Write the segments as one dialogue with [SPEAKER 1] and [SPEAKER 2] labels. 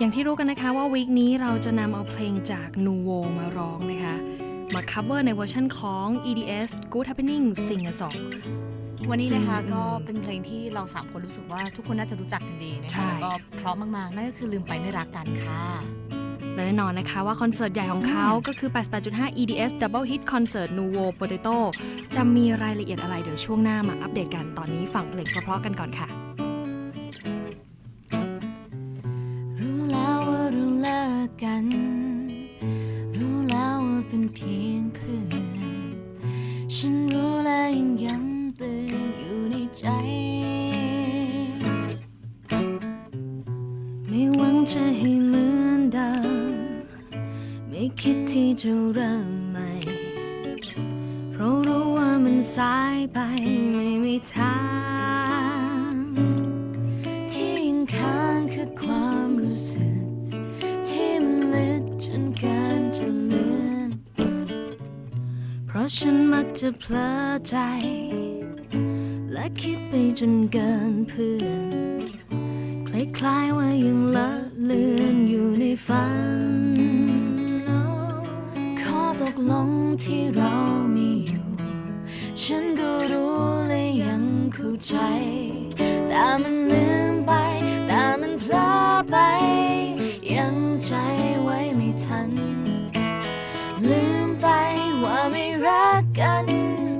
[SPEAKER 1] อย่างที่รู้กันนะคะว่าวีคนี้เราจะนำเอาเพลงจาก n u v o มาร้องนะคะ มา cover ในเวอร์ชันของ EDS Good Happening Sing a Song
[SPEAKER 2] วันนี้นะคะ
[SPEAKER 1] ซึ่ง
[SPEAKER 2] ก็เป็นเพลงที่เราสามคนรู้สึกว่าทุกคนน่าจะรู้จักกันดีนะ
[SPEAKER 1] ใช่
[SPEAKER 2] คะแล้วก็เพราะมากๆ นั่นก็คือลืมไปไม่รักกันค่ะ
[SPEAKER 1] และแน่นอนนะคะว่าคอนเสิร์ตใหญ่ของเขาก็คือ 88.5 EDS Double Hit Concert Nuvo Potato จะมีรายละเอียดอะไรเดี๋ยวช่วงหน้ามาอัปเดตกันตอนนี้ฟังเพลงเพราะๆกันก่อนค่ะ
[SPEAKER 2] ยังย้ำเตือนอยู่ในใจ ไม่หวังจะให้เหมือนเดิมไม่คิดที่จะเริ่มใหม่ เพราะรู้ว่ามันสายไปไม่มีทาง ที่ยังค้างคือความรู้สึก ที่มันลึกจนเกินะฉันมักจะเพลอใจ และคิดไปจนเกินเพื่อนคล้ายๆว่ายังละเลือนอยู่ในฝันขอตกลงที่เรามีอยู่ ฉันก็รู้และยังเข้าใจ แต่มันลืมไป แต่มันเพลอไป ยังใจไว้ไม่ทันลืม ไม่รักกัน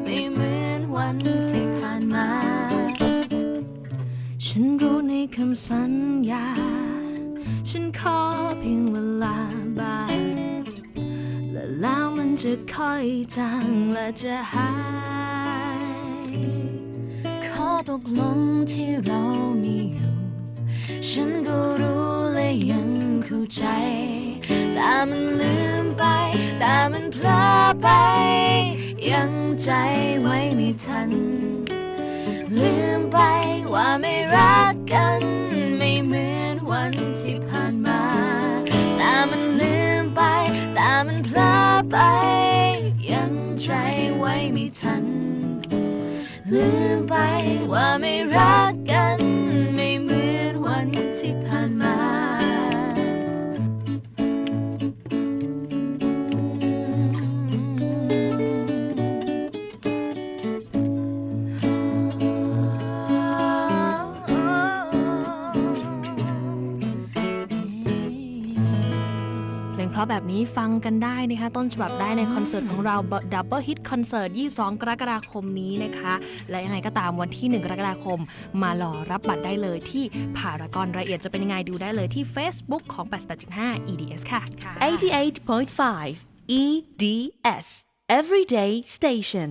[SPEAKER 2] ไม่เหมือนวันที่ผ่านมา ฉันรู้ในคำสัญญา ฉันขอเพียงเวลาบ้างและแล้วมันจะค่อยจางและจะหาย ขอตกลงที่เรามีอยู่ ฉันก็รู้และยังเข้าใจ แต่มันลืม แต่มันเพลอไป ยังใจไว้ไม่ทัน ลืมไปว่าไม่รักกัน ไม่เหมือนวันที่ผ่านมา แต่มันลืมไป แต่มันเพลอไป ยังใจไว้ไม่ทัน ลืมไปว่าไม่รัก
[SPEAKER 1] ราะแบบนี้ฟังกันได้นะคะต้นฉบับได้ในคอนเสิร์ตของเรา Double Hit Concert 22 กรกฎาคมนี้นะคะ และยังไงก็ตามวันที่ 1 กรกฎาคม มารอรับบัตรได้เลยที่พารากอนรายละเอียดจะเป็นยังไงดูได้เลยที่ Facebook ของ 88.5 EDS ค่ะ
[SPEAKER 3] 88.5 EDS Everyday Station